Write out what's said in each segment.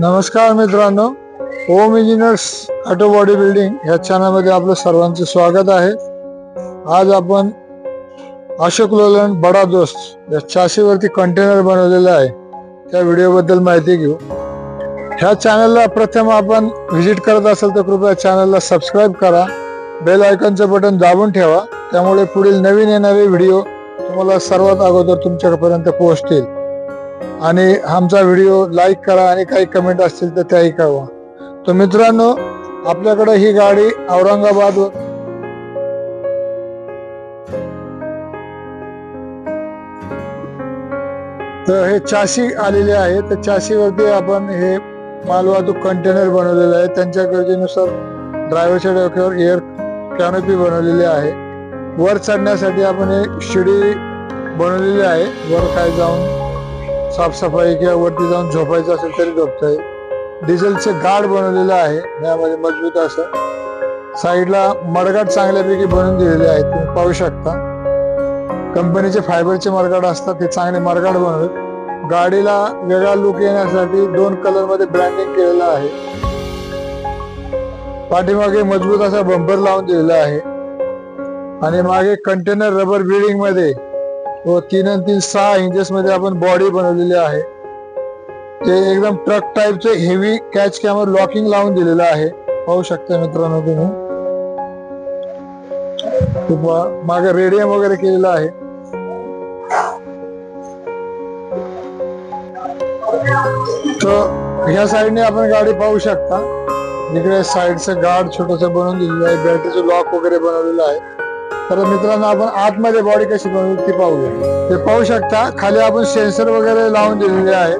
नमस्कार मित्रांनो Om engineers auto body building ह्या चॅनलमध्ये आपलं सर्वांचं स्वागत आहे. आज आपण अशोक लोलन बडा दोस्त या चाशीवरती कंटेनर बनवलेला आहे. त्या व्हिडिओबद्दल माहिती घेऊ. ह्या चॅनलला प्रथम आपण व्हिजिट करत असाल तर कृपया चॅनलला सबस्क्राईब करा. बेल आयकॉनचं बटन दाबून ठेवा. त्यामुळे पुढील नवीन येणारे व्हिडिओ तुम्हाला सर्वात अगोदर तुमच्यापर्यंत पोहोचतील. आणि आमचा व्हिडिओ लाईक करा आणि काही कमेंट असतील तर त्याही कळवा. तर मित्रांनो आपल्याकडे ही गाडी औरंगाबाद तर हे चाशी आलेले आहे. तर चाशीवरती आपण हे मालवाहतूक कंटेनर बनवलेलं आहे. त्यांच्या गरजेनुसार ड्रायव्हरच्या डोक्यावर एअर कॅनोपी बनवलेली आहे. वर चढण्यासाठी आपण हे शिडी बनवलेली आहे. वर काय जाऊन साफसफाई किंवा वरती जाऊन झोपायचं असेल तरी झोपता येईल डिझेलचे गार्ड बनवलेलं आहे यामध्ये मजबूत असं. साईडला मडगाट चांगल्यापैकी बनवून दिलेले आहेत तुम्ही पाहू शकता. कंपनीचे फायबरचे मरगाड असतात ते चांगले मरगाड बनवतात. गाडीला वेगळा लुक येण्यासाठी दोन कलरमध्ये ब्रँडिंग केलेलं आहे. पाठीमागे मजबूत असा बंपर लावून दिलेला आहे. आणि मागे कंटेनर रबर बिल्डिंगमध्ये व तीन आणि तीन सहा इंचेस मध्ये आपण बॉडी बनवलेली आहे. ते एकदम ट्रक टाईपचे हेवी कॅच कॅमर लॉकिंग लावून दिलेलं आहे. पाहू शकता मित्रांनो तुम्ही. मागे रेडियम वगैरे केलेलं आहे. तर ह्या साईडने आपण गाडी पाहू शकता. इकडे साईडचं गार्ड छोटस बनवून दिलेलं आहे. बॅटरीचं लॉक वगैरे बनवलेलं आहे. तर मित्रांनो आपण आतमध्ये बॉडी कशी बनवू ती पाहूया. ते पाहू शकता खाली आपण सेन्सर वगैरे लावून दिलेले आहे.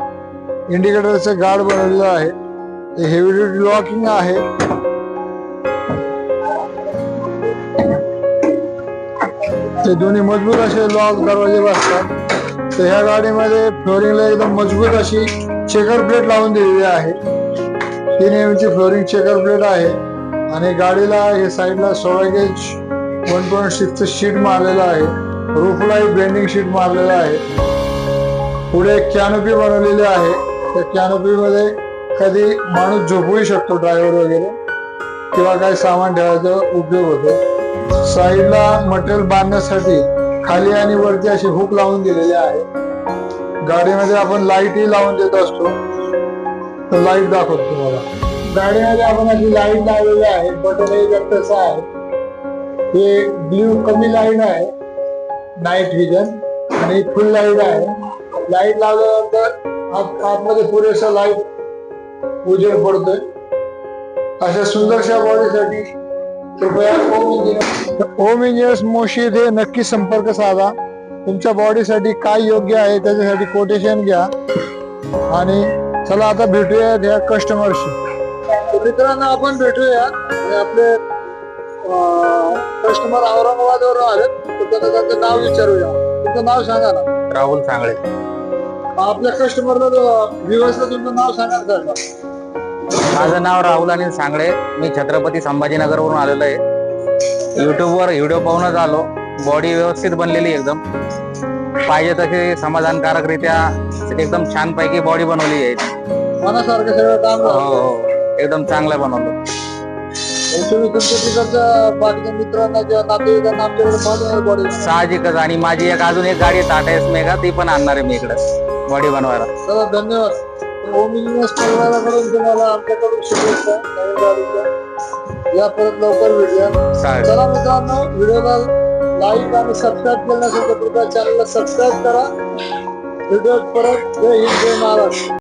इंडिकेटरचं गार्ड बनवलेलं आहे. हे हेवी ड्युटी लॉकिंग आहे. ते दोन्ही मजबूत असे लॉक दरवाजे बसतात. तर ह्या गाडीमध्ये फ्लोरिंगला एकदम मजबूत अशी चेकर प्लेट लावून दिलेली आहे. तीन एम ची फ्लोरिंग चेकर प्लेट आहे. आणि गाडीला हे साईडला सोळा गेज वन पॉईंट सिक्सचं शीट मारलेलं आहे. रूफलाही ब्लेंडिंग शीट मारलेलं आहे. पुढे कॅनोपी बनवलेली आहे. त्या कॅनोपी मध्ये कधी माणूस झोपूही शकतो ड्रायव्हर वगैरे किंवा काही सामान ठेवायचा उपयोग होतो. साईडला मटेरियल बांधण्यासाठी खाली आणि वरती अशी हुक लावून दिलेली आहे. गाडीमध्ये आपण लाईटही लावून देत असतो. तर लाइट दाखवतो तुम्हाला. गाडीमध्ये आपण अशी लाइट लावलेली आहे. बटनही तसं आहे हे ब्ल्यू कमी लाइट आहे. नाईट विजन आणि फुल लाइट आहे. लाइट लावल्यानंतर आत- आतमध्ये पुरेसा लाइट उजेड पडतोय. अशा सुंदरशा बॉडीसाठी कृपया ओम इंजिनियर ओम इंजिनियर्स मोशी येथे नक्की संपर्क साधा. तुमच्या बॉडीसाठी काय योग्य आहे त्याच्यासाठी कोटेशन घ्या. आणि चला आता भेटूया या कस्टमरशी मित्रांनो आपण भेटूया हे आपले कस्टमर औरंगाबादवरून आलेत तर त्यांना त्यांचं नाव विचारूया. तुमचं नाव सांगा ना. राहुल सांगळे. आपल्या कस्टमरला व्ह्युअर्सला तुमचं नाव सांगा ना साहेब. माझं नाव राहुल अनिल सांगळे. मी छत्रपती संभाजीनगर वरून आलेलो आहे. युट्यूब वर व्हिडिओ पाहूनच आलो. बॉडी व्यवस्थित बनलेली एकदम. पाहिजे तशी समाधानकारकरित्या एकदम छान पैकी बॉडी बनवली आहे. मनासारखं सगळं काम हो. हो. एकदम चांगलं बनवलं. तुम्ही तुमच्या तिकडच्या बाकीच्या मित्रांना किंवा नातेवाईकांना आमच्याकडे पाहून बॉडी साहजिकच. आणि माझी एक अजून एक गाडी टाटा एस मेगा ती पण आणणार आहे मी इकडे बॉडी बनवायला. चला धन्यवाद. परिवाराकडून तुम्हाला आमच्याकडून शुभेच्छा नवीन गाडीच्या. या परत लवकर भेटूया. चालेल. चला मित्रांनो व्हिडिओला लाईक आणि सबस्क्राईब केलं नसेल तर कृपया चॅनलला सबस्क्राईब करा. व्हिडिओ परत जय हिंद जय महाराष्ट्र.